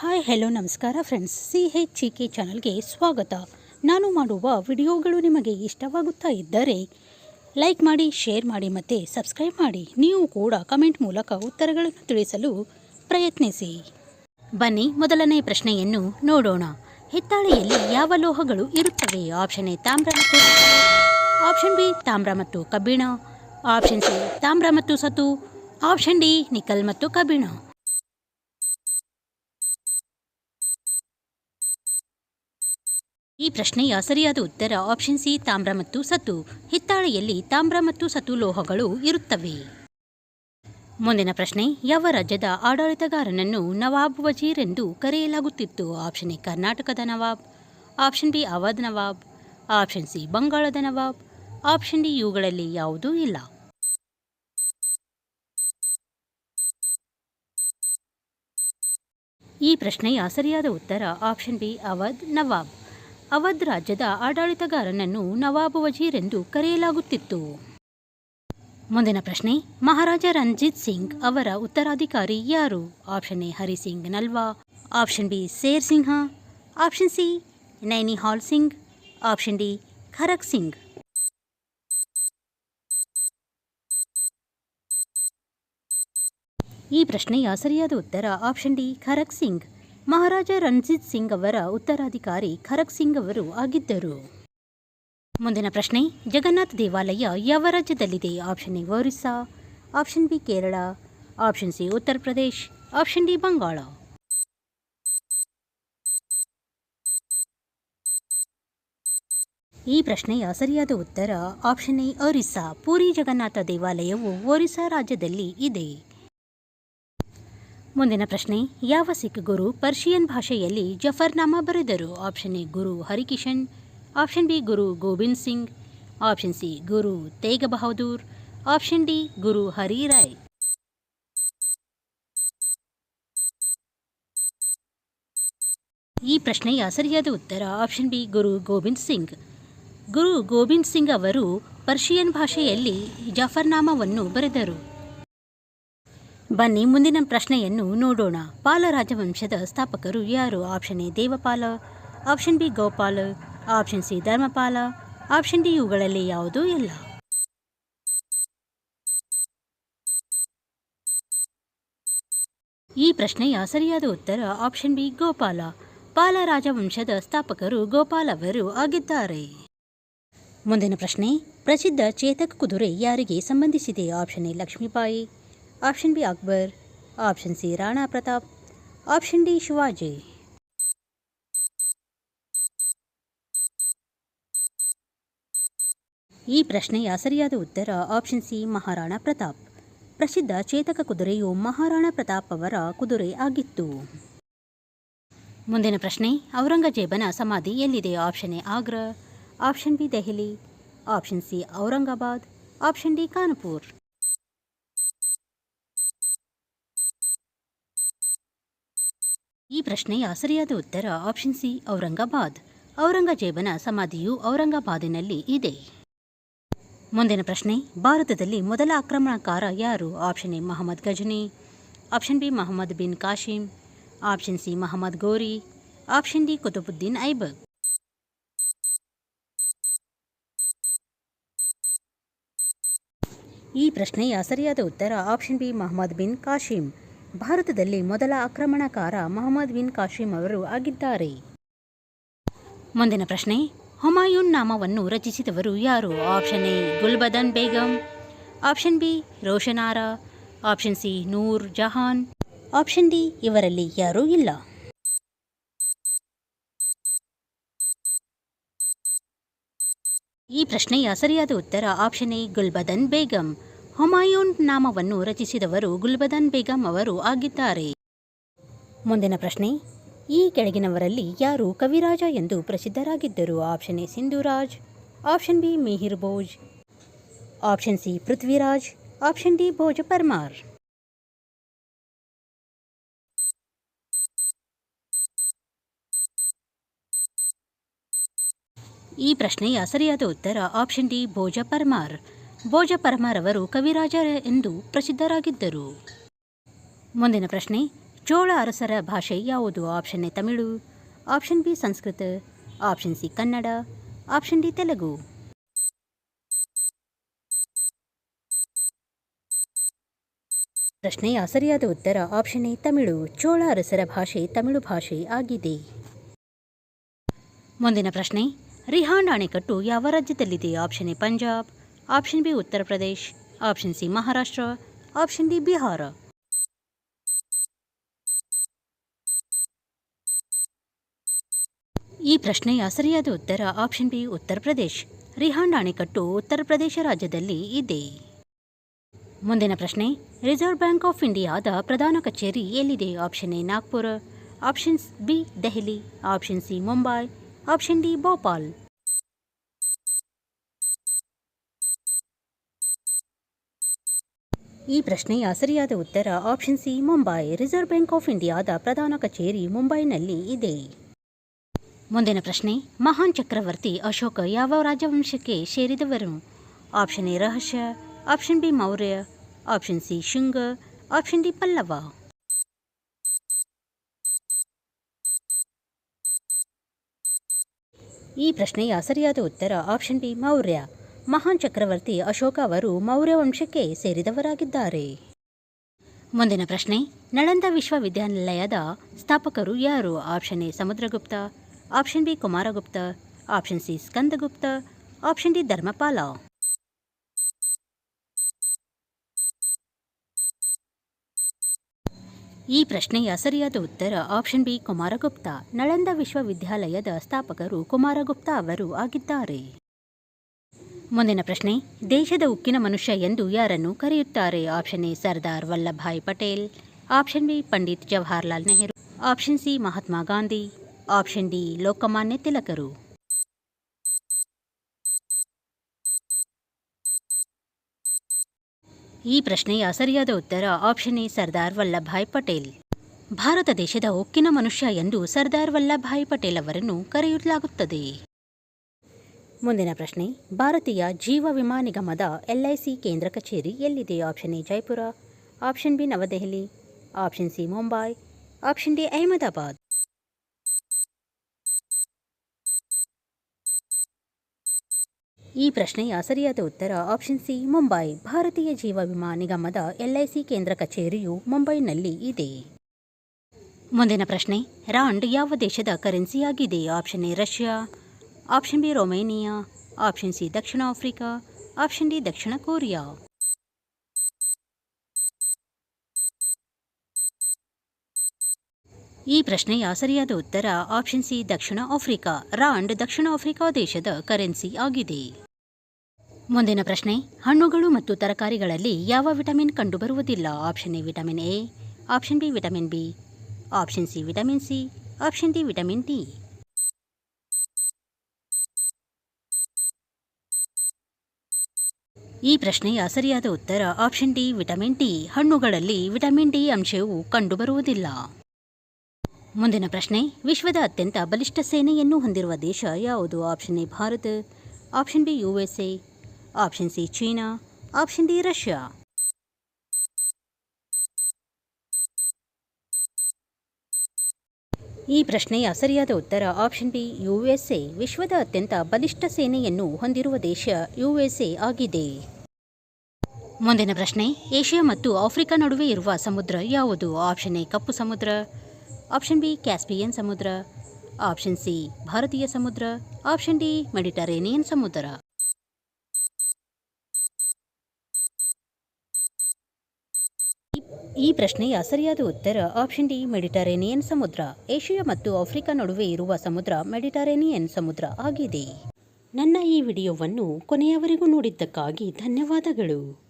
Hi, hello, ನಮಸ್ಕಾರ friends C H ಚಿ K ಚಾನಲ್ಗೆ ಸ್ವಾಗತ. ನಾನು ಮಾಡುವ ವಿಡಿಯೋಗಳು ನಿಮಗೆ ಇಷ್ಟವಾಗುತ್ತಾ ಇದ್ದರೆ ಲೈಕ್ ಮಾಡಿ ಶೇರ್ ಮಾಡಿ ಮತ್ತು ಸಬ್ಸ್ಕ್ರೈಬ್ ಮಾಡಿ. ನೀವು ಕೂಡ ಕಮೆಂಟ್ ಮೂಲಕ ಉತ್ತರಗಳನ್ನು ತಿಳಿಸಲು ಪ್ರಯತ್ನಿಸಿ. ಬನ್ನಿ, ಮೊದಲನೇ ಪ್ರಶ್ನೆಯನ್ನು ನೋಡೋಣ. ಹಿತ್ತಾಳೆಯಲ್ಲಿ ಯಾವ ಲೋಹಗಳು ಇರುತ್ತವೆ? ಆಪ್ಷನ್ ಎ ತಾಮ್ರ ಮತ್ತು ಆಪ್ಷನ್ ಬಿ ತಾಮ್ರ ಮತ್ತು ಕಬ್ಬಿಣ. ಆಪ್ಷನ್ ಸಿ ತಾಮ್ರ ಮತ್ತು ಸತು ಆಪ್ಷನ್ ಡಿ ನಿಕಲ್ ಮತ್ತು ಕಬ್ಬಿಣ. ಈ ಪ್ರಶ್ನೆಯ ಸರಿಯಾದ ಉತ್ತರ ಆಪ್ಷನ್ ಸಿ ತಾಮ್ರ ಮತ್ತು ಸತು ಹಿತ್ತಾಳೆಯಲ್ಲಿ ತಾಮ್ರ ಮತ್ತು ಸತು ಲೋಹಗಳು ಇರುತ್ತವೆ. ಮುಂದಿನ ಪ್ರಶ್ನೆ, ಯಾವ ರಾಜ್ಯದ ಆಡಳಿತಗಾರನನ್ನು ನವಾಬ್ ವಜೀರ್ ಎಂದು ಕರೆಯಲಾಗುತ್ತಿತ್ತು? ಆಪ್ಷನ್ ಎ ಕರ್ನಾಟಕದ ನವಾಬ್. ಆಪ್ಷನ್ ಬಿ ಅವಧ್ ನವಾಬ್. ಆಪ್ಷನ್ ಸಿ ಬಂಗಾಳದ ನವಾಬ್. ಆಪ್ಷನ್ ಡಿ ಇವುಗಳಲ್ಲಿ ಯಾವುದೂ ಇಲ್ಲ. ಈ ಪ್ರಶ್ನೆಯ ಸರಿಯಾದ ಉತ್ತರ ಆಪ್ಷನ್ ಬಿ ಅವಧ್ ನವಾಬ್. ಅವಧ್ ರಾಜ್ಯದ ಆಡಳಿತಗಾರನನ್ನು ನವಾಬ್ ವಜೀರ್ ಎಂದು ಕರೆಯಲಾಗುತ್ತಿತ್ತು. ಮುಂದಿನ ಪ್ರಶ್ನೆ, ಮಹಾರಾಜ ರಂಜಿತ್ ಸಿಂಗ್ ಅವರ ಉತ್ತರಾಧಿಕಾರಿ ಯಾರು? Option A Harisingh Nalwa. Option B, Sher Simha. Option C Naunihal Singh. Option D Kharak Singh. ಈ ಪ್ರಶ್ನೆಯ ಸರಿಯಾದ ಉತ್ತರ ಆಪ್ಷನ್ ಡಿ ಖರಕ್ ಸಿಂಗ್. ಮಹಾರಾಜ ರಣಜಿತ್ ಸಿಂಗ್ ಅವರ ಉತ್ತರಾಧಿಕಾರಿ ಖರಗ್ ಸಿಂಗ್ ಅವರು ಆಗಿದ್ದರು. ಮುಂದಿನ ಪ್ರಶ್ನೆ, ಜಗನ್ನಾಥ ದೇವಾಲಯ ಯಾವ ರಾಜ್ಯದಲ್ಲಿದೆ? Option A, Orissa. Option B, Kerala. Option C, Uttar Pradesh. Option D, Bengal. ಈ ಪ್ರಶ್ನೆಯ ಸರಿಯಾದ ಉತ್ತರ ಆಪ್ಷನ್ ಎ, ಒರಿಸ್ಸಾ. ಪೂರಿ ಜಗನ್ನಾಥ ದೇವಾಲಯವು ಒರಿಸ್ಸಾ ರಾಜ್ಯದಲ್ಲಿ ಇದೆ. ಮುಂದಿನ ಪ್ರಶ್ನೆ, ಯಾವ ಸಿಖ್ ಗುರು ಪರ್ಷಿಯನ್ ಭಾಷೆಯಲ್ಲಿ ಜಫರ್ನಾಮ ಬರೆದರು? Option A, Guru Harkishan. Option B, Guru Gobind Singh. Option C, Guru Tegh Bahadur option D, Guru Harirai ಈ ಪ್ರಶ್ನೆಯ ಸರಿಯಾದ ಉತ್ತರ ಆಪ್ಷನ್ ಬಿ, ಗುರು ಗೋವಿಂದ್ ಸಿಂಗ್. ಗುರು ಗೋವಿಂದ್ ಸಿಂಗ್ ಅವರು ಪರ್ಷಿಯನ್ ಭಾಷೆಯಲ್ಲಿ ಜಫರ್ನಾಮವನ್ನು ಬರೆದರು. ಬನ್ನಿ, ಮುಂದಿನ ಪ್ರಶ್ನೆಯನ್ನು ನೋಡೋಣ. ಪಾಲ ರಾಜವಂಶದ ಸ್ಥಾಪಕರು ಯಾರು? Option A, Devapala. Option B, Gopala. Option C, Dharmapala. Option D, ಇವುಗಳಲ್ಲಿ ಯಾವುದೂ ಇಲ್ಲ. ಈ ಪ್ರಶ್ನೆಯ ಸರಿಯಾದ ಉತ್ತರ ಆಪ್ಷನ್ ಬಿ, ಗೋಪಾಲ. ಪಾಲ ರಾಜವಂಶದ ಸ್ಥಾಪಕರು ಗೋಪಾಲ್ ಅವರು ಆಗಿದ್ದಾರೆ. ಮುಂದಿನ ಪ್ರಶ್ನೆ, ಪ್ರಸಿದ್ಧ ಚೇತಕ ಕುದುರೆ ಯಾರಿಗೆ ಸಂಬಂಧಿಸಿದೆ? Option A, Lakshmibai. Option B Akbar option C Rana Pratap option D Shivaji ಈ ಪ್ರಶ್ನೆಯ ಸರಿಯಾದ ಉತ್ತರ ಆಪ್ಷನ್ ಸಿ ಮಹಾರಾಣಾ ಪ್ರತಾಪ್. ಪ್ರಸಿದ್ಧ ಚೇತಕ ಕುದುರೆಯು ಮಹಾರಾಣಾ ಪ್ರತಾಪ್ ಅವರ ಕುದುರೆ ಆಗಿತ್ತು. ಮುಂದಿನ ಪ್ರಶ್ನೆ, ಔರಂಗಜೇಬನ ಸಮಾಧಿ ಎಲ್ಲಿದೆ? Option A Agra option B Delhi option C Aurangabad option D Kanpur ಈ ಪ್ರಶ್ನೆಯ ಸರಿಯಾದ ಉತ್ತರ ಆಪ್ಷನ್ ಸಿ ಔರಂಗಾಬಾದ್. ಔರಂಗಜೇಬನ ಸಮಾಧಿಯು ಔರಂಗಾಬಾದಿನಲ್ಲಿ ಇದೆ. ಮುಂದಿನ ಪ್ರಶ್ನೆ, ಭಾರತದಲ್ಲಿ ಮೊದಲ ಆಕ್ರಮಣಕಾರ ಯಾರು? Option A Muhammad Ghazni. Option B Muhammad bin Qasim. Option C Muhammad Ghori. Option D Qutubuddin Aibak. ಈ ಪ್ರಶ್ನೆಯ ಸರಿಯಾದ ಉತ್ತರ ಆಪ್ಷನ್ ಬಿ ಮಹಮ್ಮದ್ ಬಿನ್ ಕಾಶಿಂ. ಭಾರತದಲ್ಲಿ ಮೊದಲ ಆಕ್ರಮಣಕಾರ ಮೊಹಮ್ಮದ್ ಬಿನ್ ಕಾಶಿಂ ಅವರು ಆಗಿದ್ದಾರೆ. ಮುಂದಿನ ಪ್ರಶ್ನೆ, ಹುಮಾಯೂನ್ ನಾಮವನ್ನು ರಚಿಸಿದವರು ಯಾರು? Option A, Gulbadan Begum. Option B Roshanara option C, Noor Jahan. Option D, ಇವರಲ್ಲಿ ಯಾರೂ ಇಲ್ಲ. ಈ ಪ್ರಶ್ನೆಯ ಸರಿಯಾದ ಉತ್ತರ ಆಪ್ಷನ್ ಎ, ಗುಲ್ಬದನ್ ಬೇಗಂ. ಹುಮಾಯೂನ್ ನಾಮವನ್ನು ರಚಿಸಿದವರು ಗುಲ್ಬದನ್ ಬೇಗಂ ಅವರು ಆಗಿದ್ದಾರೆ. ಮುಂದಿನ ಪ್ರಶ್ನೆ, ಈ ಕೆಳಗಿನವರಲ್ಲಿ ಯಾರು ಕವಿರಾಜ ಎಂದು ಪ್ರಸಿದ್ಧರಾಗಿದ್ದರು? Option A, Sindhuraj. Option B, Mihir Bhoj. Option C, Prithviraj. Option D, Bhoja Parmar. ಈ ಪ್ರಶ್ನೆಯ ಸರಿಯಾದ ಉತ್ತರ ಆಪ್ಷನ್ ಡಿ, ಭೋಜ ಪರ್ಮಾರ್. ಭೋಜ ಪರಮಾರವರು ಕವಿರಾಜ ಎಂದು ಪ್ರಸಿದ್ಧರಾಗಿದ್ದರು. ಮುಂದಿನ ಪ್ರಶ್ನೆ, ಚೋಳ ಅರಸರ ಭಾಷೆ ಯಾವುದು? Option A Tamil, option B Sanskrit, option C Kannada, option D Telugu. ಪ್ರಶ್ನೆಯ ಸರಿಯಾದ ಉತ್ತರ ಆಪ್ಷನ್ ಎ ತಮಿಳು, ಚೋಳ ಅರಸರ ಭಾಷೆ ತಮಿಳು ಭಾಷೆ ಆಗಿದೆ. ಮುಂದಿನ ಪ್ರಶ್ನೆ, ರಿಹಾಂಡ್ ಅಣೆಕಟ್ಟು ಯಾವ ರಾಜ್ಯದಲ್ಲಿದೆ? Option A Punjab option B Uttar Pradesh option C Maharashtra option D Bihar ಈ ಪ್ರಶ್ನೆಯ ಸರಿಯಾದ ಉತ್ತರ ಆಪ್ಷನ್ ಬಿ ಉತ್ತರ ಪ್ರದೇಶ್ ರಿಹಾಂಡ್ ಅಣೆಕಟ್ಟು ಉತ್ತರ ಪ್ರದೇಶ ರಾಜ್ಯದಲ್ಲಿ ಇದೆ. ಮುಂದಿನ ಪ್ರಶ್ನೆ ರಿಸರ್ವ್ ಬ್ಯಾಂಕ್ ಆಫ್ ಇಂಡಿಯಾದ ಪ್ರಧಾನ ಕಚೇರಿ ಎಲ್ಲಿದೆ? Option A Nagpur options B Delhi option C Mumbai option D Bhopal ಈ ಪ್ರಶ್ನೆಯ ಸರಿಯಾದ ಉತ್ತರ option C Mumbai. Reserve bank of ಇಂಡಿಯಾದ ಪ್ರಧಾನ ಕಚೇರಿ ಮುಂಬೈನಲ್ಲಿ ಇದೆ. ಮುಂದಿನ ಪ್ರಶ್ನೆ, ಮಹಾನ್ ಚಕ್ರವರ್ತಿ ಅಶೋಕ ಯಾವ ರಾಜವಂಶಕ್ಕೆ ಸೇರಿದವರು? ಆಪ್ಷನ್ ಎ ರಹಸ್ಯ. Option B Maurya. Option C Shunga. Option D Pallava. ಈ ಪ್ರಶ್ನೆಯ ಸರಿಯಾದ ಉತ್ತರ ಆಪ್ಷನ್ ಬಿ ಮೌರ್ಯ. ಮಹಾನ್ ಚಕ್ರವರ್ತಿ ಅಶೋಕ ಅವರು ಮೌರ್ಯ ವಂಶಕ್ಕೆ ಸೇರಿದವರಾಗಿದ್ದಾರೆ. ಮುಂದಿನ ಪ್ರಶ್ನೆ, ನಳಂದ ವಿಶ್ವವಿದ್ಯಾನಿಲಯದ ಸ್ಥಾಪಕರು ಯಾರು? Option A, Samudragupta, option B, Kumaragupta, option C, Skandagupta, option D, Dharmapala. ಈ ಪ್ರಶ್ನೆಯ ಸರಿಯಾದ ಉತ್ತರ ಆಪ್ಷನ್ ಬಿ, ಕುಮಾರಗುಪ್ತ. ನಳಂದ ವಿಶ್ವವಿದ್ಯಾಲಯದ ಸ್ಥಾಪಕರು ಕುಮಾರಗುಪ್ತ ಅವರು ಆಗಿದ್ದಾರೆ. ಮುಂದಿನ ಪ್ರಶ್ನೆ, ದೇಶದ ಉಕ್ಕಿನ ಮನುಷ್ಯ ಎಂದು ಯಾರನ್ನು ಕರೆಯುತ್ತಾರೆ? Option A, Sardar Vallabhbhai Patel. Option B, Pandit Jawaharlal Nehru. Option C, Mahatma Gandhi. Option D, Lokmanya ತಿಲಕರು. ಈ ಪ್ರಶ್ನೆಯ ಸರಿಯಾದ ಉತ್ತರ ಆಪ್ಷನ್ ಎ, ಸರ್ದಾರ್ ವಲ್ಲಭಾಯ್ ಪಟೇಲ್. ಭಾರತ ದೇಶದ ಉಕ್ಕಿನ ಮನುಷ್ಯ ಎಂದು ಸರ್ದಾರ್ ವಲ್ಲಭಾಯ್ ಪಟೇಲ್ ಅವರನ್ನು ಕರೆಯಲಾಗುತ್ತದೆ. ಮುಂದಿನ ಪ್ರಶ್ನೆ, ಭಾರತೀಯ ಜೀವ ವಿಮಾ ನಿಗಮದ ಎಲ್ಐಸಿ ಕೇಂದ್ರ ಕಚೇರಿ ಎಲ್ಲಿದೆ? Option A, Jaipur, option B, New Delhi, option C, Mumbai, option D, Ahmedabad. ಈ ಪ್ರಶ್ನೆಯ ಸರಿಯಾದ ಉತ್ತರ ಆಪ್ಷನ್ ಸಿ, ಮುಂಬೈ. ಭಾರತೀಯ ಜೀವ ವಿಮಾ ನಿಗಮದ ಎಲ್ಐಸಿ ಕೇಂದ್ರ ಕಚೇರಿಯು ಮುಂಬೈನಲ್ಲಿ ಇದೆ. ಮುಂದಿನ ಪ್ರಶ್ನೆ, ರಾಂಡ್ ಯಾವ ದೇಶದ ಕರೆನ್ಸಿಯಾಗಿದೆ? Option A, Russia. Option B Romania option C Dakshina Africa option D ದಕ್ಷಿಣ ಕೊರಿಯಾ ಈ ಪ್ರಶ್ನೆಯ ಸರಿಯಾದ ಉತ್ತರ ಆಪ್ಷನ್ ಸಿ ದಕ್ಷಿಣ ಆಫ್ರಿಕಾ ರಾಂಡ್ ದಕ್ಷಿಣ ಆಫ್ರಿಕಾ ದೇಶದ ಕರೆನ್ಸಿ ಆಗಿದೆ. ಮುಂದಿನ ಪ್ರಶ್ನೆ, ಹಣ್ಣುಗಳು ಮತ್ತು ತರಕಾರಿಗಳಲ್ಲಿ ಯಾವ ವಿಟಮಿನ್ ಕಂಡುಬರುವುದಿಲ್ಲ? Option A vitamin A option B vitamin B option C vitamin C option D vitamin D ಈ ಪ್ರಶ್ನೆಯ ಸರಿಯಾದ ಉತ್ತರ ಆಪ್ಷನ್ ಡಿ ವಿಟಮಿನ್ ಡಿ ಹಣ್ಣುಗಳಲ್ಲಿ ವಿಟಮಿನ್ ಡಿ ಅಂಶವು ಕಂಡುಬರುವುದಿಲ್ಲ. ಮುಂದಿನ ಪ್ರಶ್ನೆ, ವಿಶ್ವದ ಅತ್ಯಂತ ಬಲಿಷ್ಠ ಸೇನೆಯನ್ನು ಹೊಂದಿರುವ ದೇಶ ಯಾವುದು? Option A Bharat. Option B USA option C China. Option D Russia. ಈ ಪ್ರಶ್ನೆಯ ಸರಿಯಾದ ಉತ್ತರ ಆಪ್ಷನ್ ಬಿ ಯುಎಸ್ಎ ವಿಶ್ವದ ಅತ್ಯಂತ ಬಲಿಷ್ಠ ಸೇನೆಯನ್ನು ಹೊಂದಿರುವ ದೇಶ ಯುಎಸ್ಎ ಆಗಿದೆ. ಮುಂದಿನ ಪ್ರಶ್ನೆ, ಏಷ್ಯಾ ಮತ್ತು ಆಫ್ರಿಕಾ ನಡುವೆ ಇರುವ ಸಮುದ್ರ ಯಾವುದು? ಆಪ್ಷನ್ ಎ, ಕಪ್ಪು ಸಮುದ್ರ. ಆಪ್ಷನ್ ಬಿ, ಕ್ಯಾಸ್ಪಿಯನ್ ಸಮುದ್ರ. ಆಪ್ಷನ್ ಸಿ, ಭಾರತೀಯ ಸಮುದ್ರ. ಆಪ್ಷನ್ ಡಿ, ಮೆಡಿಟರೇನಿಯನ್ ಸಮುದ್ರ. ಈ ಪ್ರಶ್ನೆಯ ಸರಿಯಾದ ಉತ್ತರ ಆಪ್ಷನ್ ಡಿ, ಮೆಡಿಟರೇನಿಯನ್ ಸಮುದ್ರ. ಏಷ್ಯಾ ಮತ್ತು ಆಫ್ರಿಕಾ ನಡುವೆ ಇರುವ ಸಮುದ್ರ ಮೆಡಿಟರೇನಿಯನ್ ಸಮುದ್ರ ಆಗಿದೆ. ನನ್ನ ಈ ವಿಡಿಯೋವನ್ನು ಕೊನೆಯವರೆಗೂ ನೋಡಿದ್ದಕ್ಕಾಗಿ ಧನ್ಯವಾದಗಳು.